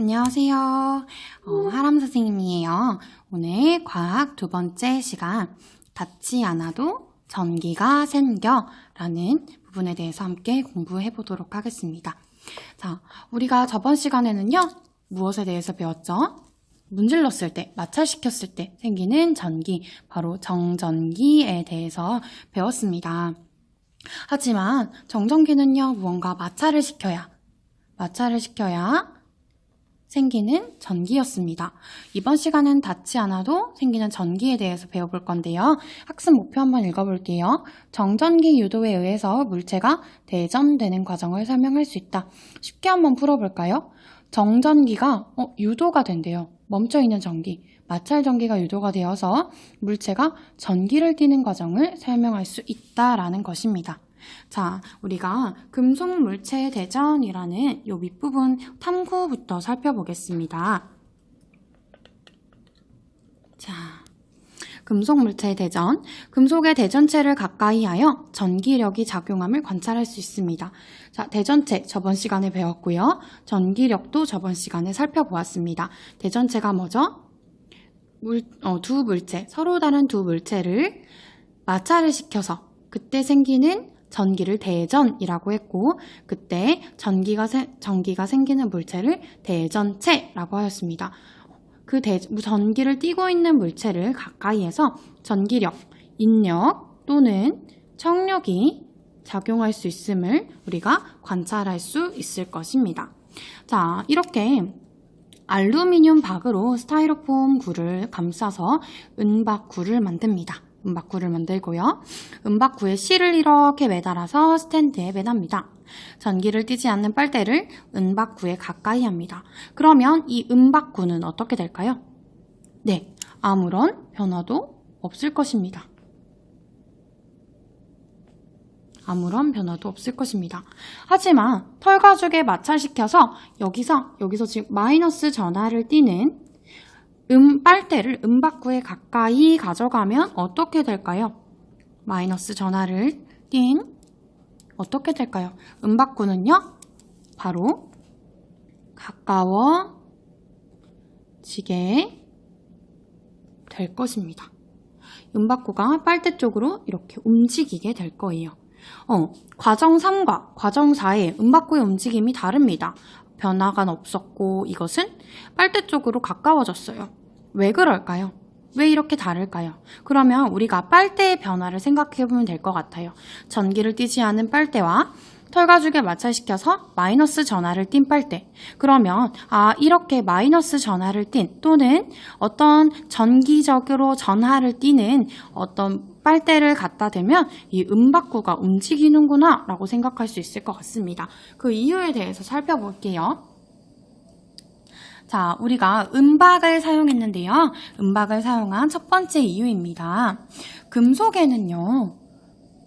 안녕하세요. 어, 하람 선생님이에요. 오늘 과학 두 번째 시간 닿지 않아도 전기가 생겨 라는 부분에 대해서 함께 공부해 보도록 하겠습니다. 자, 우리가 저번 시간에는요. 무엇에 대해서 배웠죠? 문질렀을 때, 마찰시켰을 때 생기는 전기, 바로 정전기에 대해서 배웠습니다. 하지만 정전기는요, 무언가 마찰을 시켜야, 마찰을 시켜야 생기는 전기였습니다. 이번 시간은 닿지 않아도 생기는 전기에 대해서 배워볼 건데요. 학습 목표 한번 읽어볼게요. 정전기 유도에 의해서 물체가 대전되는 과정을 설명할 수 있다. 쉽게 한번 풀어볼까요? 정전기가 어, 유도가 된대요. 멈춰있는 전기, 마찰 전기가 유도가 되어서 물체가 전기를 띠는 과정을 설명할 수 있다라는 것입니다. 자, 우리가 금속 물체 대전이라는 요 밑부분 탐구부터 살펴보겠습니다. 자, 금속 물체 대전. 금속의 대전체를 가까이 하여 전기력이 작용함을 관찰할 수 있습니다. 자, 대전체 저번 시간에 배웠고요. 전기력도 저번 시간에 살펴보았습니다. 대전체가 뭐죠? 물, 어, 두 물체, 서로 다른 두 물체를 마찰을 시켜서 그때 생기는 전기를 대전이라고 했고 그때 전기가 세- 전기가 생기는 물체를 대전체라고 하였습니다. 그 대, 전기를 띠고 있는 물체를 가까이에서 전기력, 인력 또는 청력이 작용할 수 있음을 우리가 관찰할 수 있을 것입니다. 자, 이렇게 알루미늄 박으로 스타이로폼 구를 감싸서 은박 구를 만듭니다. 은박구를 만들고요. 은박구에 실을 이렇게 매달아서 스탠드에 매답니다. 전기를 띠지 않는 빨대를 은박구에 가까이 합니다. 그러면 이 은박구는 어떻게 될까요? 네, 아무런 변화도 없을 것입니다. 아무런 변화도 없을 것입니다. 하지만 털가죽에 마찰시켜서 여기서 여기서 지금 마이너스 전하를 띠는 음 빨대를 음박구에 가까이 가져가면 어떻게 될까요? 마이너스 전하를 띈 어떻게 될까요? 음박구는요 바로 가까워지게 될 것입니다. 음박구가 빨대 쪽으로 이렇게 움직이게 될 거예요. 어, 과정 3과 과정 4의 음박구의 움직임이 다릅니다. 변화가 없었고 이것은 빨대 쪽으로 가까워졌어요. 왜 그럴까요? 왜 이렇게 다를까요? 그러면 우리가 빨대의 변화를 생각해 보면 될 것 같아요. 전기를 띠지 않은 빨대와 털가죽에 마찰시켜서 마이너스 전하를 띤 빨대. 그러면 아 이렇게 마이너스 전하를 띤 또는 어떤 전기적으로 전하를 띠는 어떤 빨대를 갖다 대면 이 음박구가 움직이는구나 라고 생각할 수 있을 것 같습니다. 그 이유에 대해서 살펴볼게요. 자, 우리가 음박을 사용했는데요. 음박을 사용한 첫 번째 이유입니다. 금속에는요,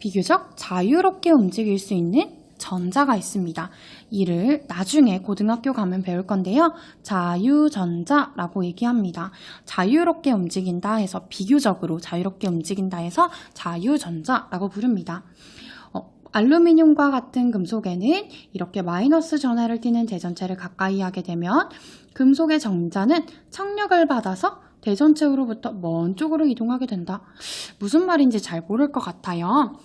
비교적 자유롭게 움직일 수 있는 전자가 있습니다. 이를 나중에 고등학교 가면 배울 건데요. 자유전자라고 얘기합니다. 자유롭게 움직인다 해서 비교적으로 자유롭게 움직인다 해서 자유전자라고 부릅니다. 어, 알루미늄과 같은 금속에는 이렇게 마이너스 전하를 띠는 대전체를 가까이 하게 되면 금속의 정자는 청력을 받아서 대전체로부터 먼 쪽으로 이동하게 된다. 무슨 말인지 잘 모를 것 같아요.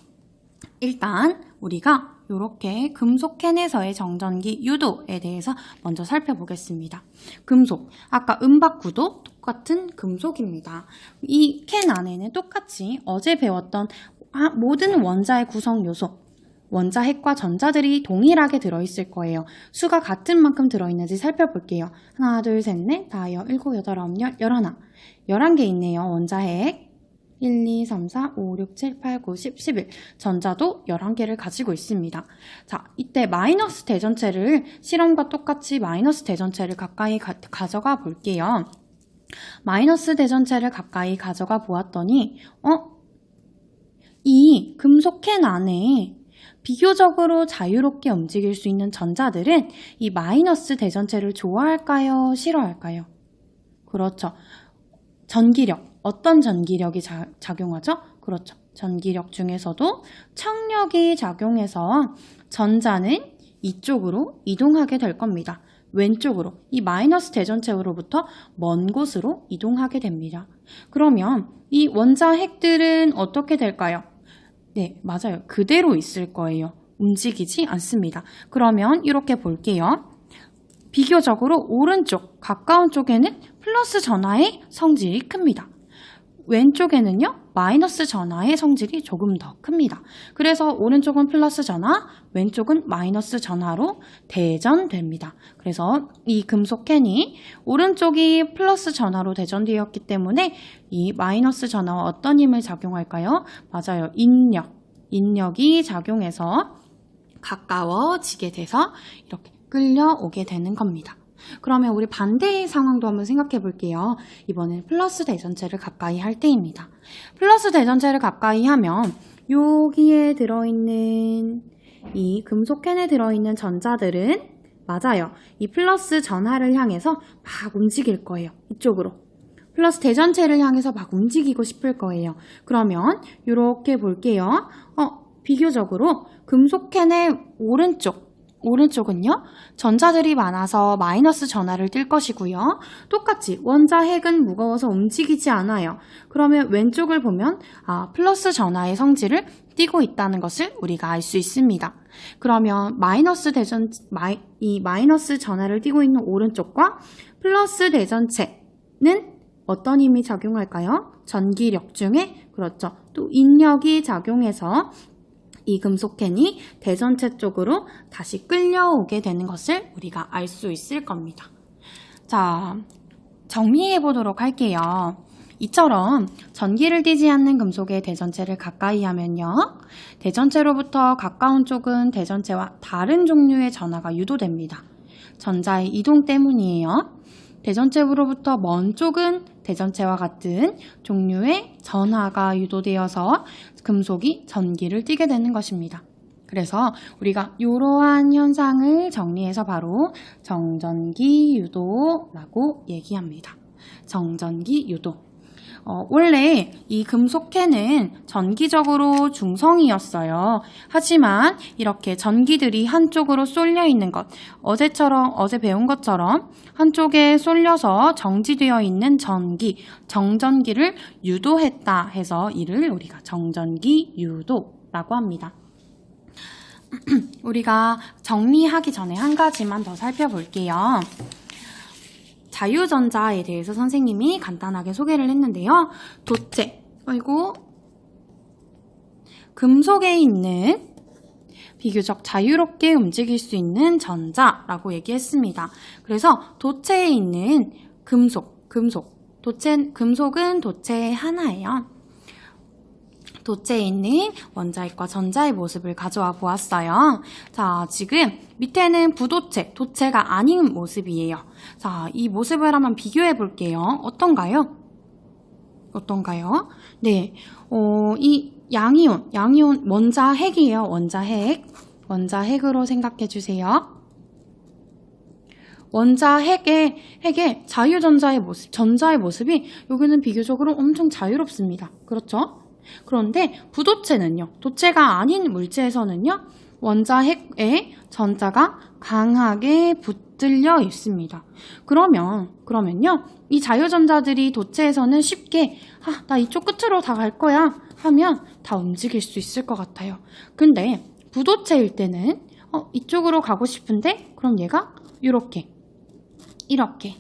일단 우리가 이렇게 금속 캔에서의 정전기 유도에 대해서 먼저 살펴보겠습니다. 금속, 아까 음박구도 똑같은 금속입니다. 이 캔 안에는 똑같이 어제 배웠던 아, 모든 원자의 구성 요소, 원자 핵과 전자들이 동일하게 들어있을 거예요. 수가 같은 만큼 들어있는지 살펴볼게요. 하나, 둘, 셋, 넷, 다, 여, 일곱, 여덟, 아홉, 열, 열하나. 열한 개 있네요. 원자 핵. 1, 2, 3, 4, 5, 6, 7, 8, 9, 10, 11. 전자도 11개를 가지고 있습니다. 자, 이때 마이너스 대전체를 실험과 똑같이 마이너스 대전체를 가까이 가, 가져가 볼게요. 마이너스 대전체를 가까이 가져가 보았더니, 어? 이 금속 캔 안에 비교적으로 자유롭게 움직일 수 있는 전자들은 이 마이너스 대전체를 좋아할까요? 싫어할까요? 그렇죠. 전기력. 어떤 전기력이 자- 작용하죠? 그렇죠. 전기력 중에서도 청력이 작용해서 전자는 이쪽으로 이동하게 될 겁니다. 왼쪽으로 이 마이너스 대전체로부터 먼 곳으로 이동하게 됩니다. 그러면 이 원자 핵들은 어떻게 될까요? 네, 맞아요. 그대로 있을 거예요. 움직이지 않습니다. 그러면 이렇게 볼게요. 비교적으로 오른쪽, 가까운 쪽에는 플러스 전하의 성질이 큽니다. 왼쪽에는요, 마이너스 전하의 성질이 조금 더 큽니다. 그래서 오른쪽은 플러스 전하, 왼쪽은 마이너스 전하로 대전됩니다. 그래서 이 금속 캔이 오른쪽이 플러스 전하로 대전되었기 때문에 이 마이너스 전하와 어떤 힘을 작용할까요? 맞아요. 인력. 인력이 작용해서 가까워지게 돼서 이렇게 끌려오게 되는 겁니다. 그러면 우리 반대의 상황도 한번 생각해 볼게요. 이번엔 플러스 대전체를 가까이 할 때입니다. 플러스 대전체를 가까이 하면 여기에 들어있는 이 금속 캔에 들어있는 전자들은 맞아요. 이 플러스 전하를 향해서 막 움직일 거예요. 이쪽으로. 플러스 대전체를 향해서 막 움직이고 싶을 거예요. 그러면 이렇게 볼게요. 어, 비교적으로 금속 캔의 오른쪽 오른쪽은요, 전자들이 많아서 마이너스 전하를 띨 것이고요. 똑같이 원자 핵은 무거워서 움직이지 않아요. 그러면 왼쪽을 보면, 아, 플러스 전하의 성질을 띠고 있다는 것을 우리가 알 수 있습니다. 그러면 마이너스 대전, 마이, 이 마이너스 전하를 띠고 있는 오른쪽과 플러스 대전체는 어떤 힘이 작용할까요? 전기력 중에, 그렇죠. 또 인력이 작용해서 이 금속캔이 대전체 쪽으로 다시 끌려오게 되는 것을 우리가 알 수 있을 겁니다. 자, 정리해 보도록 할게요. 이처럼 전기를 띠지 않는 금속의 대전체를 가까이 하면요. 대전체로부터 가까운 쪽은 대전체와 다른 종류의 전하가 유도됩니다. 전자의 이동 때문이에요. 대전체로부터 먼 쪽은 대전체와 같은 종류의 전하가 유도되어서 금속이 전기를 띠게 되는 것입니다. 그래서 우리가 이러한 현상을 정리해서 바로 정전기 유도라고 얘기합니다. 정전기 유도. 어, 원래 이 금속캐는 전기적으로 중성이었어요. 하지만 이렇게 전기들이 한쪽으로 쏠려 있는 것, 어제처럼, 어제 배운 것처럼 한쪽에 쏠려서 정지되어 있는 전기, 정전기를 유도했다 해서 이를 우리가 정전기 유도라고 합니다. 우리가 정리하기 전에 한 가지만 더 살펴볼게요. 자유전자에 대해서 선생님이 간단하게 소개를 했는데요. 도체, 그리고 금속에 있는 비교적 자유롭게 움직일 수 있는 전자라고 얘기했습니다. 그래서 도체에 있는 금속, 금속, 도체, 금속은 도체의 하나예요. 도체에 있는 원자핵과 전자의 모습을 가져와 보았어요. 자, 지금 밑에는 부도체, 도체가 아닌 모습이에요. 자, 이 모습을 한번 비교해 볼게요. 어떤가요? 어떤가요? 네, 어, 이 양이온, 양이온 원자핵이에요. 원자핵. 원자핵으로 생각해 주세요. 원자 핵의 핵의 자유전자의 모습, 전자의 모습이 여기는 비교적으로 엄청 자유롭습니다. 그렇죠? 그런데 부도체는요, 도체가 아닌 물체에서는요, 원자 핵에 전자가 강하게 붙들려 있습니다. 그러면, 그러면요, 이 자유전자들이 도체에서는 쉽게, 아, 나 이쪽 끝으로 다 갈 거야 하면 다 움직일 수 있을 것 같아요. 근데 부도체일 때는, 어, 이쪽으로 가고 싶은데, 그럼 얘가 이렇게, 이렇게,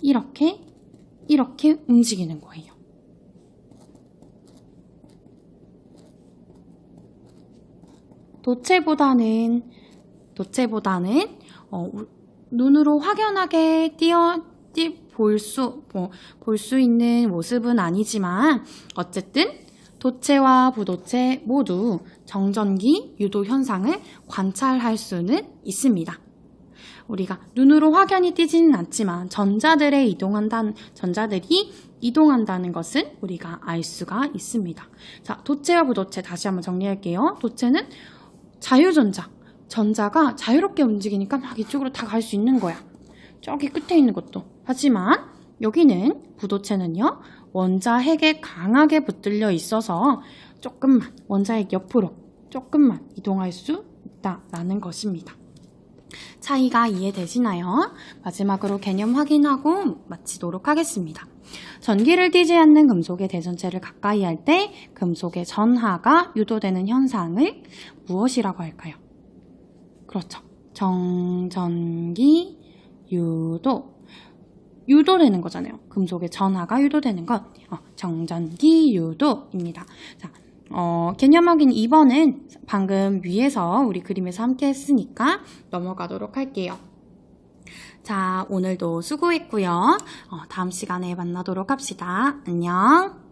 이렇게, 이렇게 움직이는 거예요. 도체보다는 도체보다는 어, 눈으로 확연하게 띄어 볼수 뭐, 볼수 있는 모습은 아니지만 어쨌든 도체와 부도체 모두 정전기 유도 현상을 관찰할 수는 있습니다. 우리가 눈으로 확연히 띄지는 않지만 전자들의 이동한다는 전자들이 이동한다는 것은 우리가 알 수가 있습니다. 자, 도체와 부도체 다시 한번 정리할게요. 도체는 자유전자. 전자가 자유롭게 움직이니까 막 이쪽으로 다 갈 수 있는 거야. 저기 끝에 있는 것도. 하지만 여기는 부도체는요. 원자핵에 강하게 붙들려 있어서 조금만 원자핵 옆으로 조금만 이동할 수 있다라는 것입니다. 차이가 이해되시나요? 마지막으로 개념 확인하고 마치도록 하겠습니다. 전기를 띠지 않는 금속의 대전체를 가까이 할 때 금속의 전하가 유도되는 현상을 무엇이라고 할까요? 그렇죠. 정전기 유도. 유도되는 거잖아요. 금속의 전하가 유도되는 것. 어, 정전기 유도입니다. 자, 어, 개념 확인 2번은 방금 위에서 우리 그림에서 함께 했으니까 넘어가도록 할게요. 자, 오늘도 수고했고요. 어, 다음 시간에 만나도록 합시다. 안녕.